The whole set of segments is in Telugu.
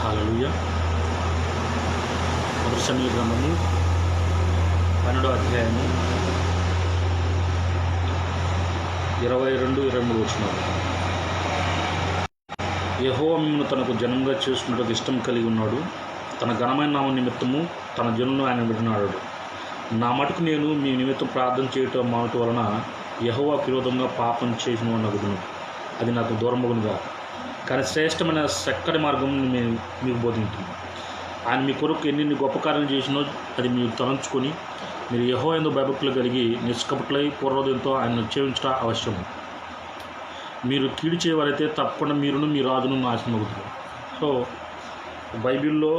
హాలలుయ. మొదటి గ్రంథము పన్నెండో అధ్యాయము ఇరవై రెండు ఇరవై మూడు వచ్చినారు యహో మిమ్మల్ని తనకు జనంగా చేసుకున్నట్టు ఇష్టం కలిగి ఉన్నాడు. తన ఘనమైన నామ నిమిత్తము తన జనులను ఆయన విడినాడు. నా మటుకు నేను మీ నిమిత్తం ప్రార్థన చేయటం మానటం వలన యహోవా విరోధంగా పాపం చేసిన నగుదును అది నాకు దూరమగునుగా కానీ శ్రేష్టమైన చక్కటి మార్గం మేము మీకు బోధించింది ఆయన మీ కొరకు ఎన్ని గొప్ప కార్యాలు చేసినో అది మీరు తలంచుకొని మీరు యహో ఎందు భయభక్తులు కలిగి నిష్కపట్లై పూర్వోదయంతో ఆయన చేయించడం అవసరం మీరు కీడు చేయవారైతే తప్పకుండా మీరును మీ రాజును నాశనం అవుతారు సో బైబిల్లో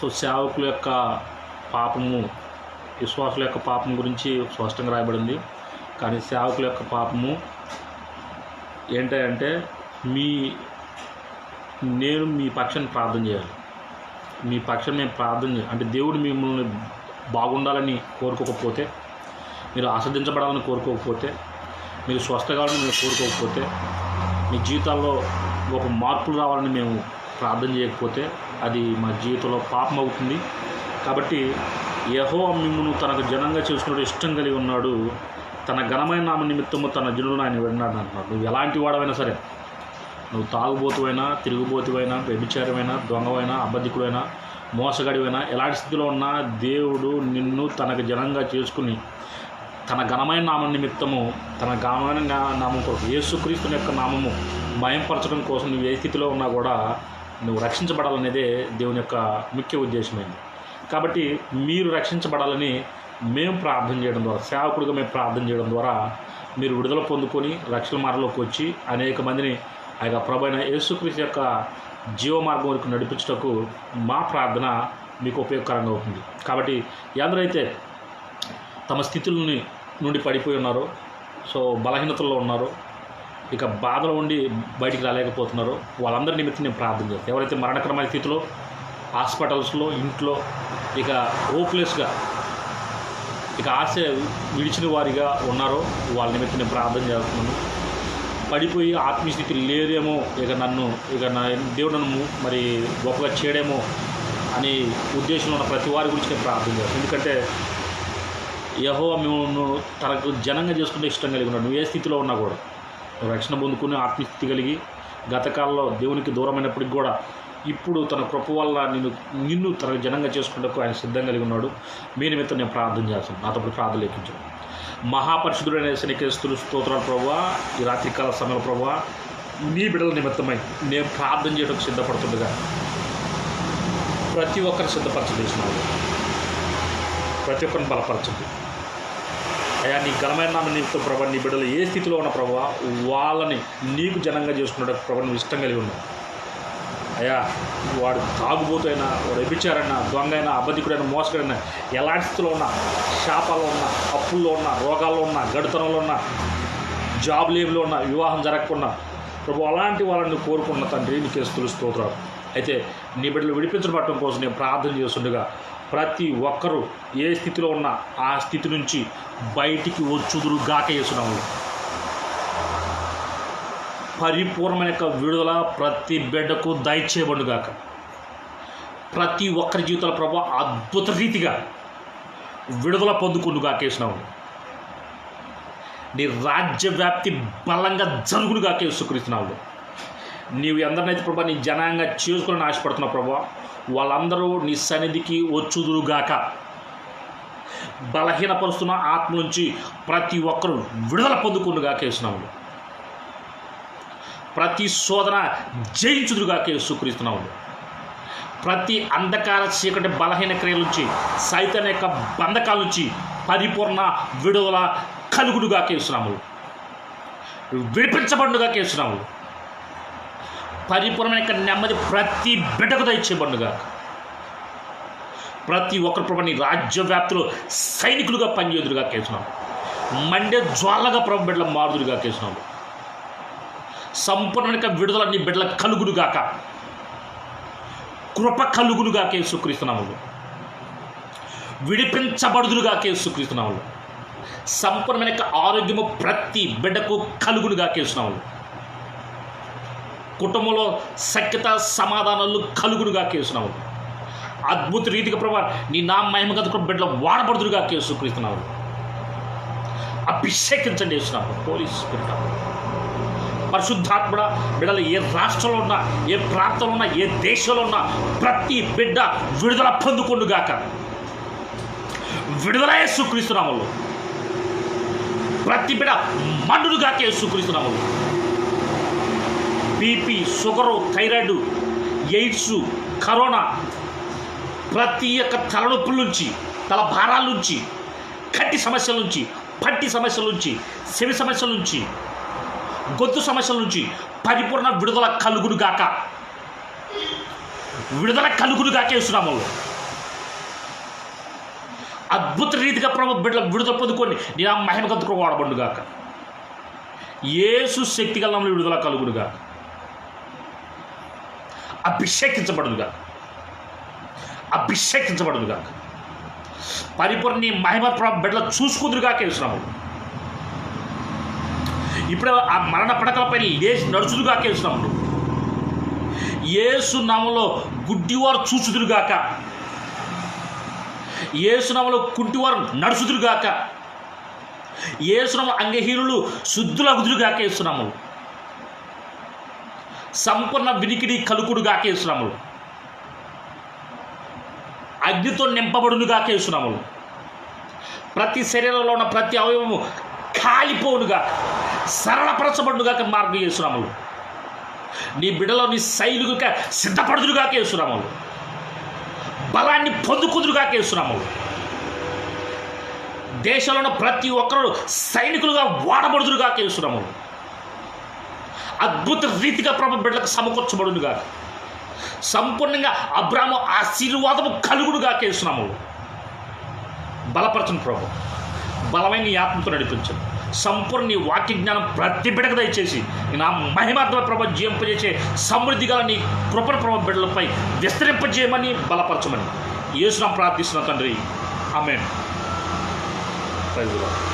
సో సేవకుల యొక్క పాపము విశ్వాసుల యొక్క పాపం గురించి స్పష్టంగా రాయబడింది. కానీ సేవకుల యొక్క పాపము ఏంటంటే మీ నేను మీ పక్షాన్ని ప్రార్థన చేయాలి. మీ పక్షం నేను ప్రార్థన చేయాలి అంటే దేవుడు మిమ్మల్ని బాగుండాలని కోరుకోకపోతే మీరు ఆస్వాదించబడాలని కోరుకోకపోతే మీరు స్వస్థ కావాలని మీరు కోరుకోకపోతే మీ జీవితాల్లో ఒక మార్పులు రావాలని మేము ప్రార్థన చేయకపోతే అది మా జీవితంలో పాపం అవుతుంది. కాబట్టి యహో మిమ్మల్ని తనకు జనంగా చేసుకున్నట్టు ఇష్టం కలిగి ఉన్నాడు. తన ఘనమైన నామ నిమిత్తము తన జనులను ఆయన విన్నాడు అంటున్నాడు నువ్వు ఎలాంటి వాడవైనా సరే నువ్వు తాగుబోతువైనా తిరుగుబోతువైనా వ్యభిచారమైనా దొంగవైనా అబద్ధికుడైనా మోసగడివైనా ఎలాంటి స్థితిలో ఉన్నా దేవుడు నిన్ను తనకు జనంగా చేసుకుని తన ఘనమైన నామం నిమిత్తము తన ఘనమైన నామం కొరకు యేసుక్రీస్తుని యొక్క నామము మయంపరచడం కోసం నువ్వు ఏ స్థితిలో ఉన్నా కూడా నువ్వు రక్షించబడాలనేదే దేవుని యొక్క ముఖ్య ఉద్దేశమైంది. కాబట్టి మీరు రక్షించబడాలని మేము ప్రార్థన చేయడం ద్వారా సేవకుడిగా మేము ప్రార్థన చేయడం ద్వారా మీరు విడుదల పొందుకొని రక్షణ మార్గంలోకి వచ్చి అనేక మందిని ఆ యొక్క ప్రభైన యేసుక్రీస్తు యొక్క జీవ మార్గం వరకు నడిపించటకు మా ప్రార్థన మీకు ఉపయోగకరంగా అవుతుంది. కాబట్టి ఎందరైతే తమ స్థితులని నుండి పడిపోయి ఉన్నారో. సో బలహీనతల్లో ఉన్నారో. ఇక బాధలో ఉండి బయటికి రాలేకపోతున్నారో. వాళ్ళందరి నిమిత్తం నేను ప్రార్థన చేస్తాను. ఎవరైతే మరణకరమైన స్థితిలో హాస్పిటల్స్లో ఇంట్లో ఇక హోప్లెస్గా ఇక ఆశ విడిచిన వారిగా ఉన్నారో వాళ్ళ నిమిత్తం నేను ప్రార్థన చేస్తున్నాను. పడిపోయి ఆత్మీయస్థితి లేదేమో ఇక నన్ను ఇక నా దేవుడు నన్ను మరి గొప్పగా చేయడేమో అని ఉద్దేశంలో ఉన్న ప్రతి వారి గురించి నేను ప్రార్థన చేస్తాను ఎందుకంటే యహో మేము తనకు జనంగా చేసుకుంటే ఇష్టం కలిగి ఉన్నాడు. నువ్వు ఏ స్థితిలో ఉన్నా కూడా నువ్వు రక్షణ పొందుకుని ఆత్మీయస్థితి కలిగి గతకాలంలో దేవునికి దూరమైనప్పటికి కూడా ఇప్పుడు తన కృప వల్ల నిన్ను నిన్ను తనకు జనంగా చేసుకుంటకు ఆయన సిద్ధం కలిగి ఉన్నాడు. మీ నిమిత్తం నేను ప్రార్థన చేస్తాను. నాతో ప్రార్థన లేఖించాను మహాపరిశుద్ధుడైన శనికేస్తులు స్తోత్రాలు ప్రభా ఈ రాత్రికాల సమయంలో ప్రభా నీ బిడ్డల నిమిత్తమై నేను ప్రార్థన చేయడానికి సిద్ధపడుతుండగా ప్రతి ఒక్కరిని సిద్ధపరచలేసినాడు ప్రతి ఒక్కరిని బలపరచండి. అయా నీ ఘనమైన నామ నిమిత్తం ప్రభా నీ బిడ్డలు ఏ స్థితిలో ఉన్న ప్రభా వాళ్ళని నీకు జనంగా చేసుకున్నట్టు ప్రభా నువ్వు ఇష్టం కలిగి ఉన్నావు. అయ్యా వాడు తాగుబోతైనా వాడు వ్యభిచారైనా దొంగ అయినా అబద్ధికుడైనా మోసకుడైనా ఎలాంటి స్థితిలో ఉన్నా శాపాల్లో ఉన్నా అప్పుల్లో ఉన్నా రోగాల్లో ఉన్నా గడితనంలో ఉన్నా జాబ్ లేవులో ఉన్నా వివాహం జరగకుండా ప్రభు అలాంటి వాళ్ళని కోరుకున్న తండ్రి నీకు స్తులు స్తోత్రాలు. అయితే నీ బిడ్డలు విడిపించబడటం కోసం నేను ప్రార్థన చేస్తుండగా ప్రతి ఒక్కరూ ఏ స్థితిలో ఉన్నా ఆ స్థితి నుంచి బయటికి వచ్చుదురు గాక వేస్తున్నాము పరిపూర్ణమైన యొక్క విడుదల ప్రతి బిడ్డకు దయచేయబడుగాక. ప్రతి ఒక్కరి జీవితాల ప్రభు అద్భుత రీతిగా విడుదల పొందుకుండుగా కాకేసినావు నీ రాజ్య వ్యాప్తి బలంగా జరుగుడుగా కేసుకరిస్తున్నావు నీవు ఎందరినైతే ప్రభా నీ జనాంగా చేసుకుని ఆశపడుతున్నావు ప్రభా వాళ్ళందరూ నీ సన్నిధికి వచ్చుదురుగాక. బలహీనపరుస్తున్న ఆత్మ నుంచి ప్రతి ఒక్కరూ విడుదల పొందుకుండుగా కాకేసినావు ప్రతి శోధన జయించుదురుగా కేసుకరిస్తున్నావు ప్రతి అంధకార చీకటి బలహీన క్రియల నుంచి సైతన్ యొక్క బంధకాల నుంచి పరిపూర్ణ విడుదల కలుగుడుగా కేస్తున్నాము విడిపించబడుగా కేస్తున్నాము పరిపూర్ణమైన యొక్క నెమ్మది ప్రతి బిడ్డకు దయచేయబడుగా ప్రతి ఒక్కరు ప్రభు నీ సైనికులుగా పనిచేదురుగా కేసునాము మండే జ్వాలగా ప్రభు బిడ్డల మారుదురుగా కేసునాము సంపూర్ణ విడుదల నీ బిడ్డల కలుగుడుగాక కృప కలుగునుగా కేసుక్రీస్తున్నాము విడిపించబడుదురుగా కేసుక్రీస్తున్నాము సంపూర్ణమైన ఆరోగ్యము ప్రతి బిడ్డకు కలుగునుగా కేసున్నాము కుటుంబంలో సఖ్యత సమాధానాలు కలుగుడుగా కేసునావు అద్భుత రీతిగా ప్రభా నీ నా మహిమగత బిడ్డలు వాడబడుదురుగా కేసు క్రీస్తున్నావు అభిషేకించండి వేస్తున్నావు పోలీస్ పరిశుద్ధాత్ముడ బిడ్డలు ఏ రాష్ట్రంలో ఉన్నా ఏ ప్రాంతంలో ఉన్నా ఏ దేశంలో ఉన్నా ప్రతి బిడ్డ విడుదల పొందుకుండుగాక విడుదలయ్యే యేసుక్రీస్తునామలు ప్రతి బిడ్డ మండుడుగా యేసుక్రీస్తునామలు BP sugar thyroid AIDS corona ప్రతి ఒక్క తలనొప్పుల నుంచి తల భారాల నుంచి కంటి సమస్యల నుంచి పంటి సమస్యల నుంచి చెవి సమస్యల నుంచి గొంతు సమస్యల నుంచి పరిపూర్ణ విడుదల కలుగుడు గాక. విడుదల కలుగుడు గాక వేస్తున్నాము అద్భుత రీతిగా ప్రభు బిడ్డల విడుదల పొందుకొని నేను ఆ మహిమకంతుకు వాడబండు గాక. ఏసు శక్తి గలంలో విడుదల కలుగుడు గాక. అభిషేకించబడును గాక. అభిషేకించబడును గాక. పరిపూర్ణ మహిమ ప్రభు బిడ్డల చూసుకుందురుగా కేసున్నాము ఇప్పుడు ఆ మరణ పడకలపై లేచి నడుచుదుగా కేసున్నాము ఏసు నామలో గుడ్డివారు చూచుదురుగాక. ఏసునామలో కుంటివారు నడుచుదురుగాక. ఏసునామ అంగహీనులు శుద్ధులగుదురుగాక ఏసునామలు సంపూర్ణ వినికిడి కలుకుడుగాక ఏసునామలు అగ్నితో నింపబడునుగా కేసునాములు ప్రతి శరీరంలో ఉన్న ప్రతి అవయవము కాలిపోనుగా సరళపరచబడుగాక మార్గం చేస్తున్నాములు నీ బిడ్డలో నీ శైలుగా సిద్ధపడుదురుగాక కేసునాములు బలాన్ని పొందుకుదురుగాక కేసునాములు దేశంలో ప్రతి ఒక్కరు సైనికులుగా వాడబడుదురుగా కేసునాములు అద్భుత రీతిగా ప్రభు బిడ్డలకు సమకూర్చబడునుగా సంపూర్ణంగా అబ్రాహ్మ ఆశీర్వాదము కలుగుడుగా కేసునాము బలపరచను ప్రభు. బలమైన నీ ఆత్మతో సంపూర్ణ నీ వాక్య జ్ఞానం ప్రతి బిడక దయచేసి నా మహిమాత్మ ప్రభ జీవింపజేసే సమృద్ధి గల నీ కృపణ ప్రభ బిడ్డలపై విస్తరింపజేయమని బలపరచమని. యేసునాం ప్రార్థిస్తున్న తండ్రి. ఆమెన్. ప్రైజ్